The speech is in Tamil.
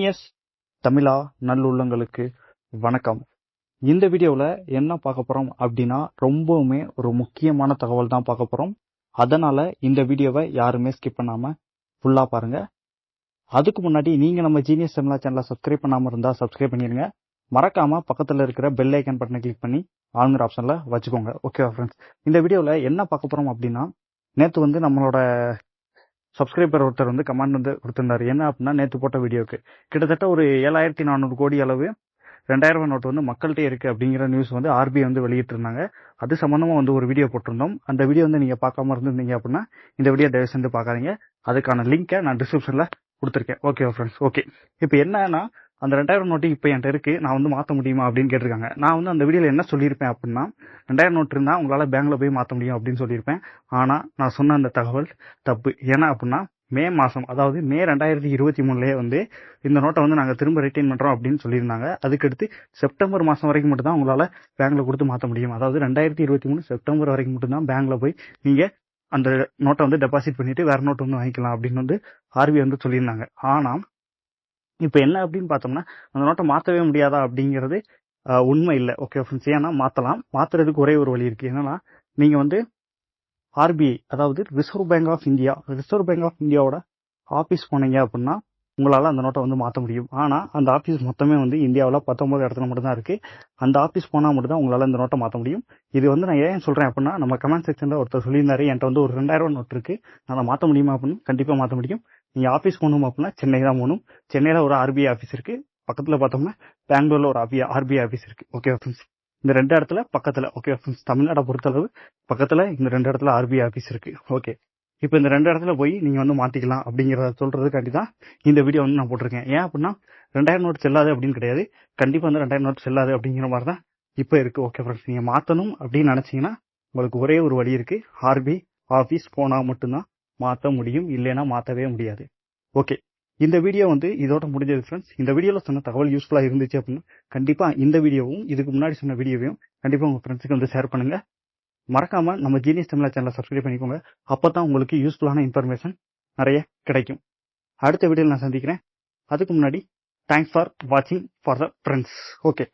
எஸ் தமிழா நல்லுள்ளங்களுக்கு வணக்கம். இந்த வீடியோவில் என்ன பார்க்க போகிறோம் அப்படின்னா ரொம்பவுமே ஒரு முக்கியமான தகவல் தான் பார்க்க போகிறோம் அதனால் இந்த வீடியோவை யாருமே ஸ்கிப் பண்ணாமல் ஃபுல்லாக பாருங்கள் அதுக்கு முன்னாடி நீங்கள் நம்ம ஜீனியஸ் தமிழா சேனலை சப்ஸ்கிரைப் பண்ணாமல் இருந்தால் சப்ஸ்கிரைப் பண்ணிடுங்க. மறக்காமல் பக்கத்தில் இருக்கிற பெல் ஐக்கன் பட்டனை கிளிக் பண்ணி ஆளுங்கிற ஆப்ஷனில் வச்சுக்கோங்க. ஓகேவா ஃப்ரெண்ட்ஸ் இந்த வீடியோவில் என்ன பார்க்க போகிறோம் அப்படின்னா நேற்று வந்து நம்மளோட சப்ஸ்கிரைபர் ஒருத்தர் வந்து கமெண்ட் வந்து கொடுத்திருந்தாரு. என்ன அப்படின்னா நேற்று போட்ட வீடியோக்கு. கிட்டத்தட்ட ஒரு ஏழாயிரத்தி நானூறு கோடி அளவு ரெண்டாயிரம் ரூபாய் நோட்டு வந்து மக்கள்கிட்ட இருக்கு அப்படிங்கிற நியூஸ் வந்து ஆர்பிஐ வந்து வெளியிட்டிருந்தாங்க. அது சம்பந்தமா வந்து ஒரு வீடியோ போட்டிருந்தோம். அந்த வீடியோ வந்து நீங்க பார்க்காம இருந்திருந்தீங்க அப்படின்னா இந்த வீடியோ தயவு செஞ்சு பார்க்காதீங்க. அதுக்கான லிங்கை நான் டிஸ்கிரிப்ஷன்ல கொடுத்துருக்கேன். ஓகே ஃப்ரெண்ட்ஸ் ஓகே இப்போ என்னன்னா அந்த ரெண்டாயிரம் நோட்டு இப்போ என்கிட்ட இருக்குது நான் வந்து மாற்ற முடியுமா அப்படின்னு கேட்டிருக்காங்க. நான் வந்து அந்த வீடியோவில் என்ன சொல்லியிருப்பேன் அப்படின்னா ரெண்டாயிரம் நோட்டு இருந்தால் உங்களால் பேங்கில் போய் மாற்ற முடியும் அப்படின்னு சொல்லியிருப்பேன். ஆனால் நான் சொன்ன அந்த தகவல் தப்பு. ஏன்னா அப்படின்னா மே மாதம் அதாவது மே ரெண்டாயிரத்தி இருபத்தி மூணுலேயே வந்து இந்த நோட்டை வந்து நாங்கள் திரும்ப ரிட்டைன் பண்ணுறோம் அப்படின்னு சொல்லியிருந்தாங்க. அதுக்கடுத்து செப்டம்பர் மாதம் வரைக்கும் மட்டும்தான் உங்களால் பேங்கில் கொடுத்து மாற்ற முடியும். அதாவது ரெண்டாயிரத்தி இருபத்தி மூணு செப்டம்பர் வரைக்கும் மட்டும்தான் பேங்கில் போய் நீங்கள் அந்த நோட்டை வந்து டெபாசிட் பண்ணிவிட்டு வேறு நோட்டு வந்து வாங்கிக்கலாம் அப்படின்னு வந்து ஆர்பிஐ வந்து சொல்லியிருந்தாங்க. ஆனால் இப்போ என்ன அப்படின்னு பார்த்தோம்னா அந்த நோட்டை மாற்றவே முடியாதா அப்படிங்கிறது உண்மை இல்லை. ஓகே ஃப்ரெண்ட்ஸ் ஏன்னா மாற்றலாம் மாற்றுறதுக்கு ஒரே ஒரு வழி இருக்குது என்னன்னா நீங்கள் வந்து ஆர்பிஐ அதாவது reserve bank of India reserve bank of இந்தியாவோட ஆஃபீஸ் போனீங்க அப்படின்னா உங்களால் அந்த நோட்டை வந்து மாற்ற முடியும். ஆனால் அந்த ஆஃபீஸ் மொத்தமே வந்து இந்தியாவில் பத்தொம்பது இடத்துல மட்டும்தான் இருக்குது அந்த ஆஃபீஸ் போனால் மட்டும் தான் உங்களால் இந்த நோட்டை மாற்ற முடியும். இது வந்து நான் ஏன் சொல்கிறேன் அப்படின்னா நம்ம கமெண்ட் செக்ஷனில் ஒருத்தர் சொல்லியிருந்தாரு என்கிட்ட வந்து ஒரு ரெண்டாயிரம் நோட் இருக்குது நான் மாற்ற முடியுமா அப்படின்னு? கண்டிப்பாக மாற்ற முடியும். நீங்கள் ஆஃபீஸ் போகணும் அப்படின்னா சென்னை தான் போகணும். சென்னையில் ஒரு ஆர்பிஐ ஆஃபீஸ் இருக்குது பக்கத்தில் பார்த்தோம்னா பெங்களூரில் ஒரு ஆர்பிஐ ஆர்பிஐ ஆஃபீஸ் இருக்குது ஓகே ஃப்ரெண்ட்ஸ் இந்த ரெண்டு இடத்துல பக்கத்தில் ஓகே ஃப்ரெண்ட்ஸ் தமிழ்நாடை பொறுத்தளவு பக்கத்தில் இந்த ரெண்டு இடத்துல ஆர்பிஐ ஆஃபீஸ் இருக்குது ஓகே இப்போ இந்த ரெண்டு இடத்துல போய் நீங்கள் வந்து மாற்றிக்கலாம் அப்படிங்கிறத சொல்கிறதுக்காண்டி தான் இந்த வீடியோ வந்து நான் போட்டிருக்கேன். ஏன் அப்படின்னா ரெண்டாயிரம் நோட் செல்லாது அப்படின்னு கிடையாது. கண்டிப்பாக வந்து ரெண்டாயிரம் நோட் செல்லாது அப்படிங்கிற மாதிரி தான் இப்போ இருக்குது ஓகே ஃப்ரெண்ட்ஸ் நீங்கள் மாற்றணும் அப்படின்னு நினச்சிங்கன்னா உங்களுக்கு ஒரே ஒரு வழி இருக்குது ஆர்பி ஆஃபீஸ் போனால் மட்டும்தான் மாற்ற முடியும். இல்லைன்னா மாற்றவே முடியாது. ஓகே இந்த வீடியோ வந்து இதோட முடிஞ்சது ஃப்ரெண்ட்ஸ் இந்த வீடியோவில் சொன்ன தகவல் யூஸ்ஃபுல்லாக இருந்துச்சு அப்படின்னா கண்டிப்பாக இந்த வீடியோவும் இதுக்கு முன்னாடி சொன்ன வீடியோவையும் கண்டிப்பாக உங்கள் ஃப்ரெண்ட்ஸுக்கு வந்து ஷேர் பண்ணுங்கள் மறக்காம நம்ம ஜீனியஸ் தமிழா சேனலை சப்ஸ்கிரைப் பண்ணிக்கோங்க. அப்போ தான் உங்களுக்கு யூஸ்ஃபுல்லான இன்ஃபர்மேஷன் நிறைய கிடைக்கும். அடுத்த வீடியோவில் நான் சந்திக்கிறேன். அதுக்கு முன்னாடி தேங்க்ஸ் ஃபார் வாட்சிங் ஃபார் த ஃப்ரெண்ட்ஸ் ஓகே